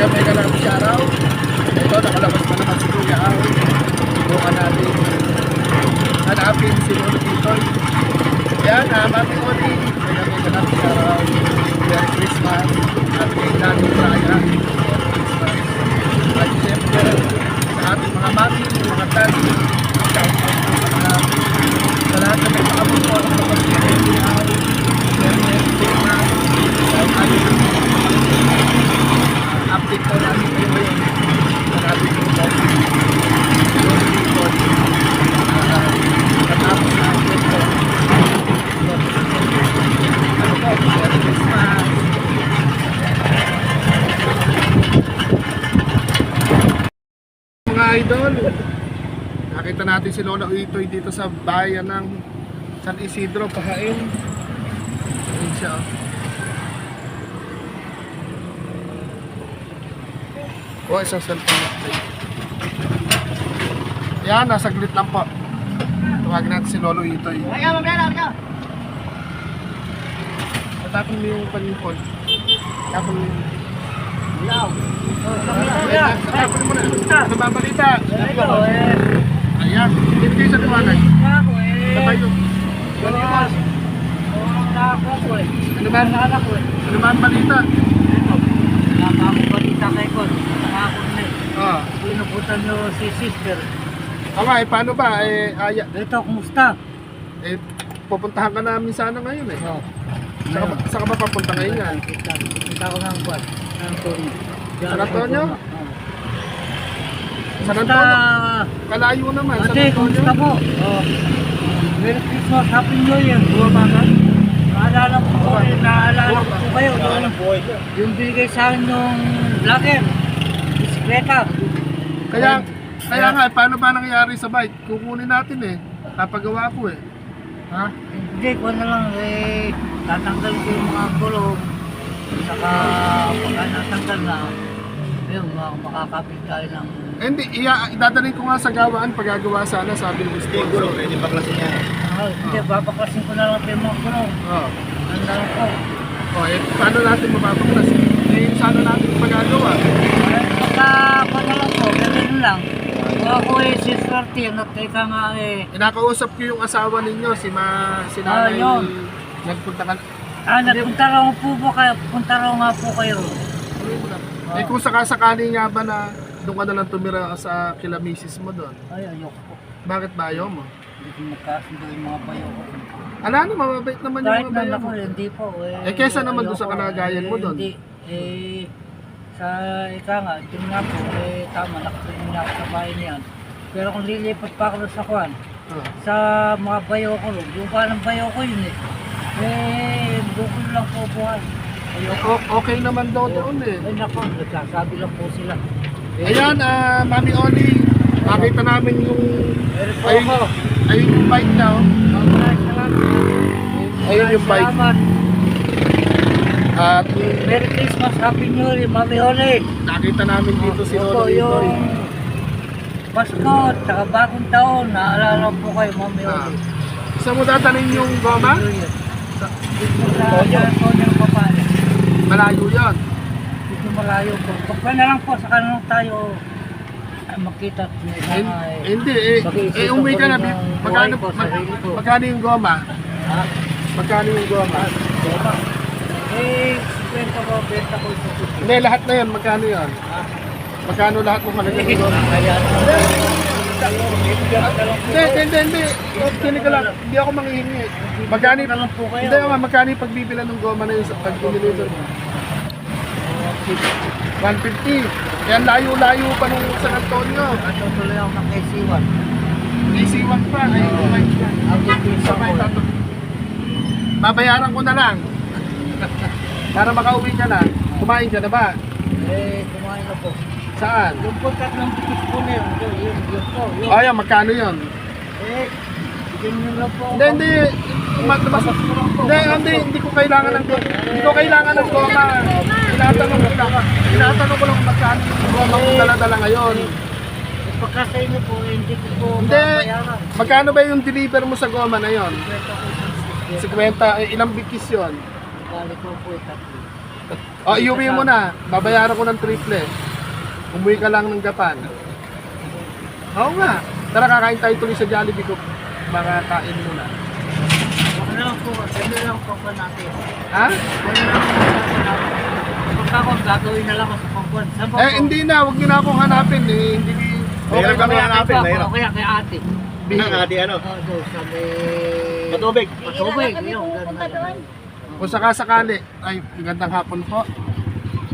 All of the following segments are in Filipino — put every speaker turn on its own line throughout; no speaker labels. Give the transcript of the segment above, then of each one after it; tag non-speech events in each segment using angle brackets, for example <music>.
Mega lang sa araw. Ito, nakalabas pa naman si Kuya Al. Bukan natin. Hanapin si Lolo Titoy. Yan, ah, Mami Oli. Mega lang sa araw. Merry Christmas. Happy Lalo Raya. Merry Christmas. At siyempre, sa ating mga mami, mga daddy, shout out po sa mga sa lahat na may paabot po ang mga Merry Al. Merry Christmas. Dahil ayaw update po namin kayo ngayon sa natin yung box. Yung report. Ah, Katapos na update po. Ano po, Merry Christmas. Mga idol, nakita natin si Lola Uitoy dito sa bayan ng San Isidro, Pahain. Ayun siya. oh. O, isang cellphone update. Yan, nasa glit lang po. Tawagin natin si Lolo Itoy. Tatapon mo yung panipon. Tapon mo yung... Ayan, Tatapon mo na. Ano ba ang balita? Ayan, hindi kayo sa tuwanag. Sabay yung... Ano ba? Ano ba ang balita? Ah,
Pinuputan nyo si sister.
okay, paano ba? Eh, aya,
Ito, kumusta?
eh, pupuntahan ka namin sana ngayon eh.
Oh.
Saka, saka ba papunta ngayon yan?
Kita, ko ng buwan. San Antonio.
San Antonio? San? Antonio? Kalayo naman.
Ate, kumusta po? Oh. Merry Christmas, Happy New Year.
Bumaba ka?
Naalala ko po, naalala ko po kayo. Yung, binigay sa akin yung vlogger. Bisikleta.
Kaya, kaya nga, paano ba nangyari sa bike? Kukunin natin eh. Napagawa ko eh.
Ha? Hindi ko na lang eh, tatanggal ko yung mga gulong. Saka pagka natanggal na, mak- makakapit tayo ng...
Hindi, iya, idadalhin ko nga sa gawaan pagagawa sana sabi ng gusto.
Siguro, pwede baklasin niya.
Ah, hindi, babaklasin ko na lang yung mga gulong.
Oh.
Handa lang po.
Oh, eh, paano natin mababaklas? Eh, sana natin magagawa.
Eh, na lang po, ganun lang. Ako eh, si Swerte, at ika nga eh,
Inakausap ko yung asawa ninyo, si ma, si
Ah,
nanay.
yun.
Nagpunta ka.
ah, nagpunta raw po po kayo, punta raw nga po kayo.
Eh, kung sakasakali nga ba na doon ka na lang tumira sa kila misis mo doon.
Ay, ayoko po.
Bakit ba ayaw mo?
Hindi ko magkasundo yung mga bayo ko.
Ala na, mababait naman yung
Kahit
mga
ako,
mo.
hindi po. Eh,
Eh, kesa naman doon sa kalagayan mo
eh,
doon.
Hindi. Eh, sa ika nga, yun nga po, eh, tama, nakatulong na ako sa bahay niyan. Pero kung lilipat pa ako sa kwan,
Oh.
sa mga bayo ko, lupa ng bayo ko yun eh. Eh, bukol lang po buhay. Ayoko.
Okay naman daw doon eh.
Ay nako, nagsasabi lang po sila.
Ayan, ah, Mami Oli, makita namin yung, ayun, ayun yung bike na oh. Ayun yung bike. At
Merry Christmas, Happy New Year, Mami Oli.
nakita namin dito si Lolo Itoy.
yung Pasko, tsaka bagong taon, naalala po kayo, Mami
Ah.
Oli.
Saan mo dadalhin yung goma?
Sa.
Malayo yan.
Dito malayo po. Pagka na lang po, saka na lang tayo ah, makita. at may
Eh,
mga, eh,
hindi, eh, eh umuwi ka na. bi- Magkano, mag, magkano yung goma?
Ha?
Magkano yung goma?
Diba? Eh, 50 ko, 20 ko ito.
Hindi, lahat na yan. Magkano yan? Magkano lahat mo halaga ng goma?
Kaya,
Hindi, hindi, hindi, hindi. Kinig ka lang. Hindi ako manghihingi. Magkano
lang po kayo.
Hindi, ma, magkano yung pagbibilan ng goma na yun sa pag diniliver mo? 150. Kaya layo-layo pa nung San Antonio.
Ano tuloy ako ng KC1.
AC1 pa. Ay, my God.
Ang.
Sabay. Babayaran ko na lang. <laughs> Para makauwi ka na. Kumain ka na ba?
Eh, kumain na po.
Saan?
Yung po tatlong pitis po na yun. Yun, yun, po. Yun.
Oh, yan, magkano yun?
Eh, bigyan nyo lang po.
Hindi, hindi. Mas, hindi, hindi, hindi ko kailangan ng goma. Hindi ko kailangan ng goma. Tinatanong ko lang. Tinatanong ko lang kung magkano yung goma kung dala-dala ngayon.
Pagka sa inyo po, hindi ko po
Hindi. Magkano ba yung deliver mo sa goma na yon?
Kwenta ko sa
50, eh, ilang bikis yon?
Balik ko po tatlo.
O, iuwi mo na. Babayaran ko ng triple. Umuwi ka lang ng Japan. Oo nga. Tara, kakain tayo tuloy sa Jollibee ko. Mga kain muna.
Lang po, ano lang po natin.
Ha?
Ano lang po natin. Pagka ako, gagawin na lang ako sa
Eh, hindi na. Huwag niyo na akong hanapin. Eh, hindi Okay kami
kami
hanapin.
kaya kay ate.
Nang ate ano?
Oo, doon sa may...
Matubig.
Matubig.
kami
yun,
pupunta doon.
Kung sakasakali. Ay, magandang hapon po.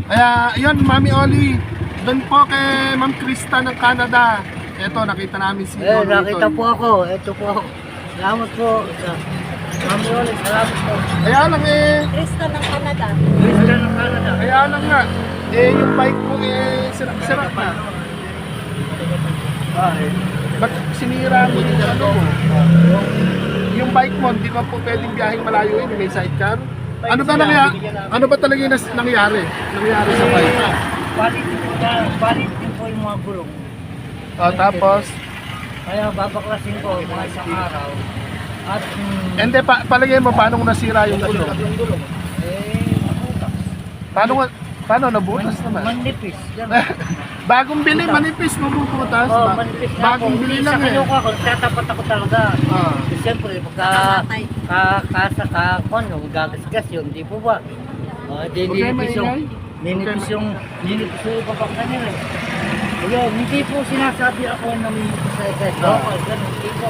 Kaya, yun, Mami Oli. Doon po kay Ma'am Krista ng Canada. Ito, nakita namin si
Eh, nakita po ako. Ito po. Salamat po. Sa Oli, salamat po.
Kaya lang eh,
Krista ng Canada.
Ka ng Canada.
kaya lang nga. Eh, yung bike ko eh, sirak-sirak na.
Ah, eh.
Ba't sinira mo yung ano mo? Yung bike mo, hindi ka po pwedeng biyaheng malayo yun, may sidecar. Ano ba nangyari? Ano ba talaga yung nangyari? Nangyari sa bike?
Balit din po, balit din po yung mga gulong.
Oh, tapos,
Kaya babaklasin ko mga isang araw. At mm,
hindi, pa, palagay mo, paano nasira yung gulong?
eh, nabutas.
Paano, nga- paano nabutas naman?
Manipis. Yan. <laughs>
Bagong bili, manipis, mabubutas.
Oh,
Ba-
manipis na ako.
Bagong bili lang eh.
kinuha ko, tatapat ako talaga.
Ah.
Eh, Siyempre, pagka ka, kasa ka, ano, gagasgas yun, di po ba? Uh, di,
Huwag kayo
ninipis yung, ninipis yung, ninipis yung ibabak na nila. Kaya, hindi po sinasabi ako na ninipis sa SS.
Ah.
Okay, ganun, hindi po.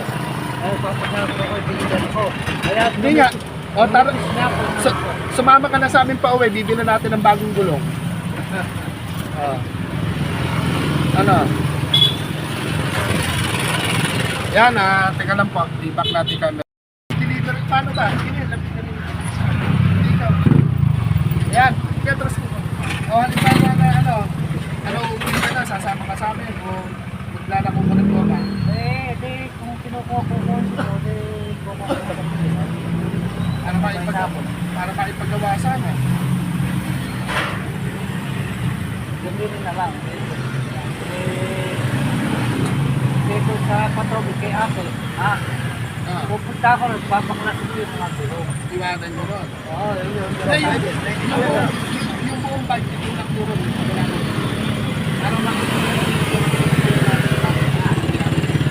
Ay, papasabi ko, binigan ko. Kaya,
Hindi nga. O, tara. Su- sumama ka na sa amin pa uwi, bibili natin ng bagong gulong. <laughs> Ah. Ano? Yan ah, teka lang po, tibak natin kami. Delivery, paano ba? Hindi, lapit ka rin. Hindi ikaw. Yan, Petros ko. O, halimbawa na ano, ano, uwi ka na, sasama ka sa amin, o maglalako ka ng goma.
Eh, di, kung kinukuha ko ko, di, kukuha ko ng
Para maipag para maipagawa sana.
Gumili na lang. Eh, dito sa patubig kay ate, ah,
Ah,
pupunta ako, nagpapaklas ko yung mga tulong.
iwanan mo ron.
Oo, yun yun.
Hindi, yung, yung, buong- yung buong bike, yung nakuro mo, wala mo. Ano na?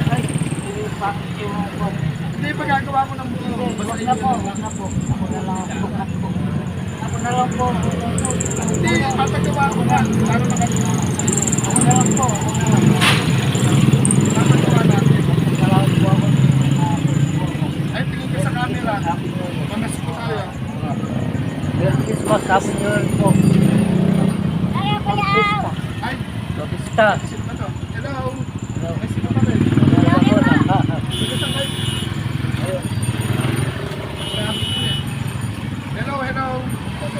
Ay, yung bakit yung ako.
Hindi, pagkagawa mo ng buo, basta
Wag
yun
na po,
yung-
wag na po. Ako na lang ako. Ako, ako na lang po.
Hindi, papagawa ko na. Para makagawa ko sa'yo.
Ako na lang po. Ako na lang.
Papagawa natin.
Salamat po ako.
Ay, tingin ka sa camera. Mamas ko tayo.
Merry Christmas, Happy New Year po.
Na to. Hello.
Hello.
Ay, sino pa rin?
Hello?
Grabe ko eh. Hello, hello.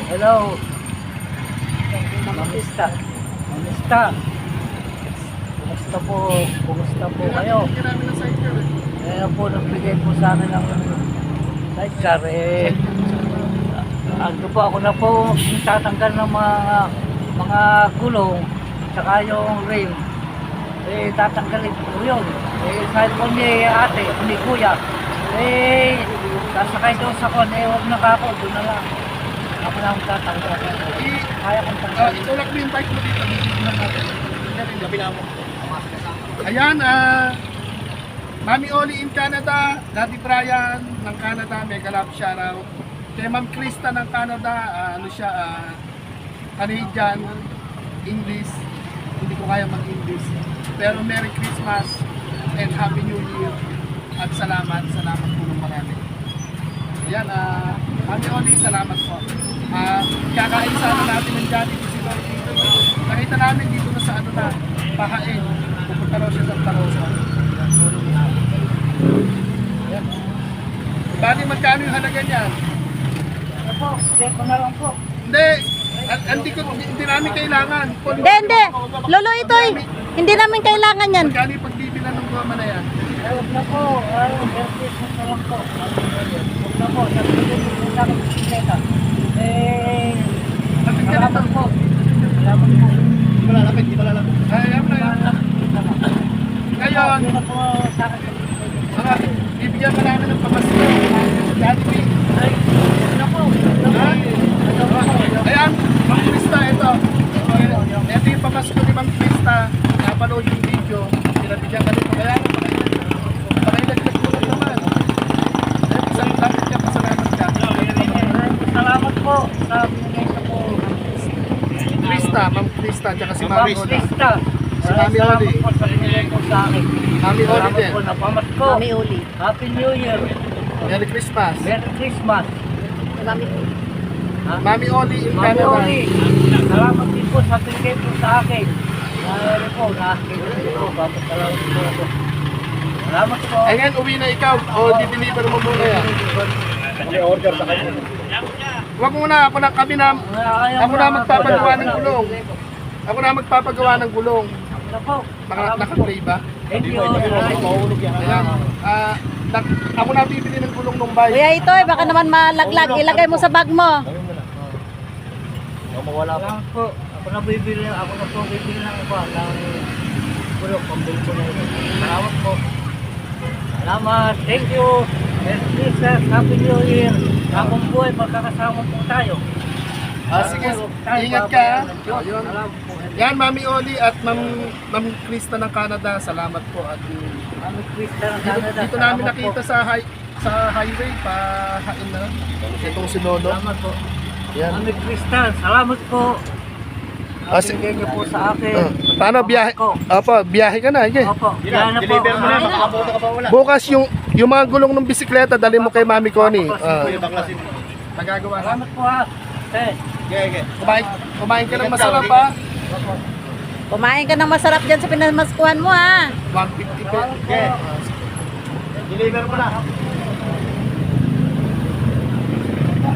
Hello. Mamista. Mamista. Kumusta po? Kumusta po kayo?
Eh.
Kaya po nagbigay po sa amin ng sidecar eh. Ano po ako na po tatanggal ng mga mga gulong saka yung rim. Eh tatanggalin po yun. Eh sabi ko ni ate, ni kuya, eh sasakay daw sa kon, eh huwag na ako, doon na lang. Ako na ang tatanggal. Kaya kong
Ah,
tanggalin.
itulak mo yung bike mo dito. Ayan, ah, Mami Oli in Canada, Daddy Brian ng Canada, mega love shoutout. Kay Ma'am Krista ng Canada, ah, ano siya, ah, Canadian, English, hindi ko kaya mag-English. Pero Merry Christmas and Happy New Year. At salamat, salamat po ng marami. Ayan, ah, Mami Oli, salamat po. Ah, kakain sana natin ng Jollibee si Lord dito. Nakita namin dito na sa ano na, pahain. Pupunta raw siya sa Tarosa. Ayan. Bali, magkano yung halaga niyan?
Po, check ko na lang po.
Hindi, hindi, ko, hindi namin kailangan.
Hindi, hindi. Lolo Itoy, hindi namin kailangan yan.
Magkano yung pagbibilan ng goma na yan?
Ay, huwag na po. Ay, Merry Christmas na lang po. Huwag na po. Nagbigay po sa akin ng bisikleta. Eh, salamat po. Salamat po.
Di malalapit, di malalapit.
Ay, ayan na. Ngayon,
Yun na po sa akin ng bisikleta.
mga, bibigyan ka namin ng pamasko. Jollibee. Ha?
Ano po?
Ayan, Ito yung pamasko ni Ma'am Krista. Napanood yung video. Pinabigyan ka nito. Kaya ano, pakilaglag mo lang naman. Isang dapat ka, pasalamat ka.
Salamat po sa binigay sa po.
Krista, Ma'am Krista, tsaka si
Ma'am
Mami Oli.
Krista.
Si Mami
Salamat
Oli.
po sa binigay po sa akin.
Mami Oli
Salamat
din.
po na pamasko.
Mami Uli.
Happy New Year.
Merry Christmas.
Merry Christmas.
Mami Uli.
Ha?
Mami Oli in
Mami
Canada.
Oli, salamat din po sa binigay po sa akin. Ano po, nakakita po. Bakit salamat po ako. Salamat po.
Ngayon, uwi na ikaw. O, di-deliver mo muna yan.
May order sa kanya.
Huwag muna, ako na kami na, ako na magpapagawa ng gulong. Ako na magpapagawa ng gulong.
Ano po?
Baka naka-play ba?
Thank you.
Mahulog yan.
Ayan. Ah, nak- ako na bibili ng gulong ng bike.
Kuya ito, baka naman malaglag. Ilagay mo sa bag mo.
Gawin mo na. Baka mawala pa.
Salamat po. Ako na bibili, ako na po bibili ng iba. Ng bulok, pambili ko na ito. Salamat po. Salamat. Thank you. Merry Christmas. Happy New Year. Habang buhay, magkakasama po tayo.
Ah, sige, ingat ka. Ayun. Yan, Mami Oli at Ma'am, Ma'am Krista ng Canada. Salamat po. At
Kami Krista ng
dito,
Canada.
dito namin
Salamat
nakita
po.
sa high, sa highway pa hain na. Itong si Lolo.
Salamat po.
Yan.
Kami Krista. Salamat po.
Ah,
Ang
si-
bigay niyo po sa akin.
Ah, paano biyahe? Opo, biyahe ka na. Sige.
Opo.
Yan
na po.
deliver mo na.
Ah,
ka pa wala.
Bukas yung yung mga gulong ng bisikleta dali mo kay Mami Connie. Ah, nagagawa na.
Salamat po ha.
Okay, okay.
Kumain, kumain ka ng masarap ha.
Kumain ka ng masarap dyan sa pinamaskuhan mo ha.
150 pe.
Okay. Deliver mo na.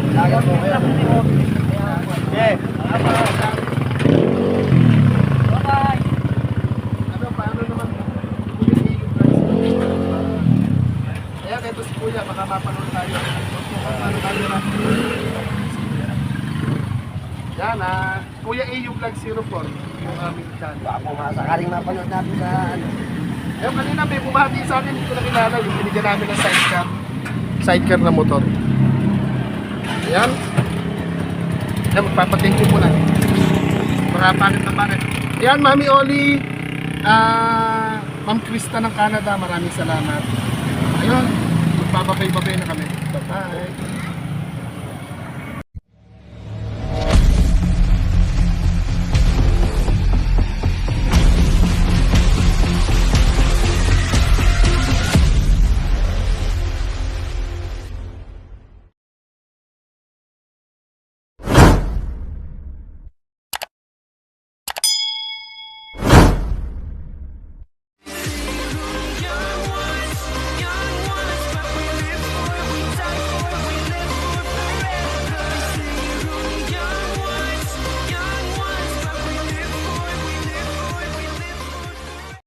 Okay.
Ano? Kuya, yung baka mapanood tayo. Na? Yan ah, Kuya EU Vlog 04, yung aming channel.
Baka masakaling mapanood natin sa ano.
Eh, kanina may bumati sa akin, hindi ko nakilala, yung binigyan namin ng sidecar. Sidecar na motor. Ayan. Ayan, magpapating ko muna. Mga pangit na pangit. Ayan, Mami Oli, ah, Ma'am Krista ng Canada, maraming salamat. Ayun, magpapabay-babay na kami. Bye-bye.